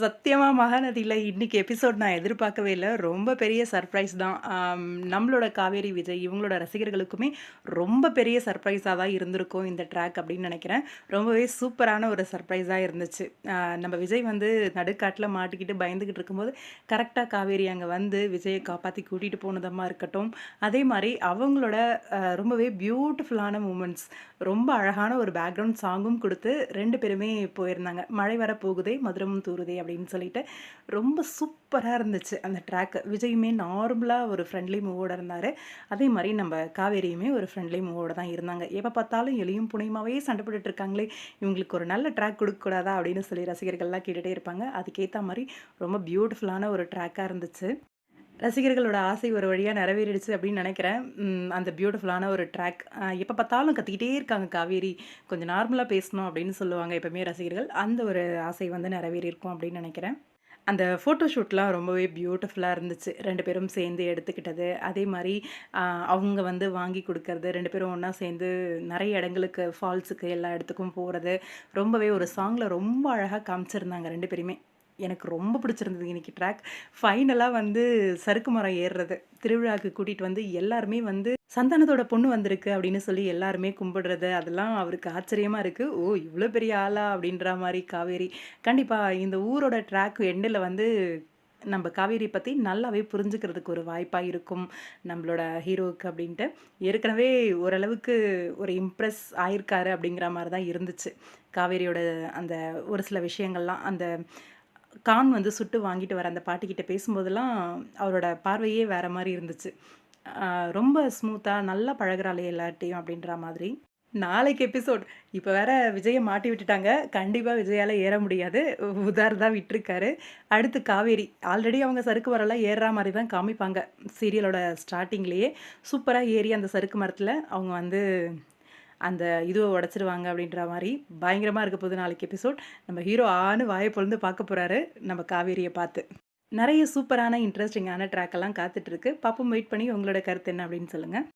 சத்தியமாக மகாநதியில் இன்னைக்கு எபிசோட் நான் எதிர்பார்க்கவே இல்லை. ரொம்ப பெரிய சர்ப்ரைஸ் தான். நம்மளோட காவேரி விஜய் இவங்களோட ரசிகர்களுக்குமே ரொம்ப பெரிய சர்ப்ரைஸாக தான் இருந்திருக்கும் இந்த ட்ராக் அப்படின்னு நினைக்கிறேன். ரொம்பவே சூப்பரான ஒரு சர்ப்ரைஸாக இருந்துச்சு. நம்ம விஜய் வந்து நடுக்காட்டில் மாட்டிக்கிட்டு பயந்துக்கிட்டு இருக்கும்போது கரெக்டாக காவேரி அங்கே வந்து விஜயை காப்பாற்றி கூட்டிகிட்டு போனதமாக இருக்கட்டும். அதே மாதிரி அவங்களோட ரொம்பவே பியூட்டிஃபுல்லான மூமெண்ட்ஸ் ரொம்ப அழகான ஒரு பேக்ரவுண்ட் சாங்கும் கொடுத்து ரெண்டு பேருமே போயிருந்தாங்க. மழை வர போகுதே மதுரமும் தூருதே அப்படின்னு சொல்லிட்டு ரொம்ப சூப்பராக இருந்துச்சு அந்த ட்ராக்கு விஜயுமே நார்மலாக ஒரு ஃப்ரெண்ட்லி மூவோட இருந்தார். அதே மாதிரி நம்ம காவேரியுமே ஒரு ஃப்ரெண்ட்லி மூவோட தான் இருந்தாங்க. எப்போ பார்த்தாலும் எளியும் புனையுமாவே சண்டை போட்டுட்டு இருக்காங்களே இவங்களுக்கு ஒரு நல்ல ட்ராக் கொடுக்கக்கூடாதா அப்படின்னு சொல்லி ரசிகர்கள்லாம் கேட்டுகிட்டே இருப்பாங்க. அதுக்கேற்ற மாதிரி ரொம்ப பியூட்டிஃபுல்லான ஒரு ட்ராக்காக இருந்துச்சு. ரசிகர்களோட ஆசை ஒரு வழியாக நிறைவேறிடுச்சு அப்படின்னு நினைக்கிறேன். அந்த பியூட்டிஃபுல்லான ஒரு ட்ராக் எப்போ பார்த்தாலும் கத்திக்கிட்டே இருக்காங்க காவேரி. கொஞ்சம் நார்மலாக பேசணும் அப்படின்னு சொல்லுவாங்க எப்போவுமே ரசிகர்கள். அந்த ஒரு ஆசை வந்து நிறைவேறியிருக்கும் அப்படின்னு நினைக்கிறேன். அந்த ஃபோட்டோ ஷூட்லாம் ரொம்பவே பியூட்டிஃபுல்லாக இருந்துச்சு. ரெண்டு பேரும் சேர்ந்து எடுத்துக்கிட்டது. அதே மாதிரி அவங்க வந்து வாங்கி கொடுக்கறது ரெண்டு பேரும் ஒன்றா சேர்ந்து நிறைய இடங்களுக்கு ஃபால்ஸுக்கு எல்லா இடத்துக்கும் போகிறது ரொம்பவே ஒரு சாங்கில் ரொம்ப அழகாக காமிச்சிருந்தாங்க ரெண்டு பேருமே. எனக்கு ரொம்ப பிடிச்சிருந்தது இன்னைக்கு ட்ராக் ஃபைனலாக வந்து சறுக்கு மரம் ஏறுறது. திருவிழாவுக்கு கூட்டிகிட்டு வந்து எல்லாருமே வந்து சந்தானத்தோட பொண்ணு வந்திருக்கு அப்படின்னு சொல்லி எல்லாருமே கும்பிடுறது. அதெல்லாம் அவருக்கு ஆச்சரியமாக இருக்குது ஓ இவ்வளோ பெரிய ஆளா அப்படின்ற மாதிரி காவேரி. கண்டிப்பாக இந்த ஊரோட ட்ராக் எண்டில் வந்து நம்ம காவேரி பற்றி நல்லாவே புரிஞ்சுக்கிறதுக்கு ஒரு வாய்ப்பாக இருக்கும். நம்மளோட ஹீரோவுக்கு அப்படின்ட்டு. ஏற்கனவே ஓரளவுக்கு ஒரு இம்ப்ரெஸ் ஆயிருக்காரு அப்படிங்கிற மாதிரி தான் இருந்துச்சு. காவேரியோட அந்த ஒரு சில விஷயங்கள்லாம் அந்த கான் வந்து சுட்டு வாங்கிட்டு வர அந்த பாட்டிக்கிட்ட பேசும்போதெல்லாம் அவரோட பார்வையே வேற மாதிரி இருந்துச்சு. ரொம்ப ஸ்மூத்தாக நல்லா பழகுறாளே எல்லாட்டையும் அப்படின்ற மாதிரி. நாளைக்கு எபிசோட். இப்போ வேற விஜயை மாட்டி விட்டுட்டாங்க. கண்டிப்பாக விஜயால் ஏற முடியாது. உதார் தான் விட்டுருக்காரு. அடுத்து காவேரி. ஆல்ரெடி அவங்க சறுக்கு மரம்லாம் ஏறுற மாதிரி தான் காமிப்பாங்க. சீரியலோட ஸ்டார்டிங்லேயே சூப்பராக ஏறி அந்த சறுக்கு மரத்தில் அவங்க வந்து அந்த இதுவை உடச்சிருவாங்க அப்படின்ற மாதிரி பயங்கரமாக இருக்க போகுது நாளைக்கு எபிசோட் நம்ம ஹீரோ ஆன்னு வாயை பொழுந்து பார்க்க போகிறாரு நம்ம காவேரியை பார்த்து. நிறைய சூப்பரான இன்ட்ரெஸ்டிங்கான ட்ராக்கெல்லாம் காத்துட்ருக்கு காத்துட்டு பாப்போம் வெயிட் பண்ணி உங்களோட கருத்து என்ன அப்படின்னு சொல்லுங்கள்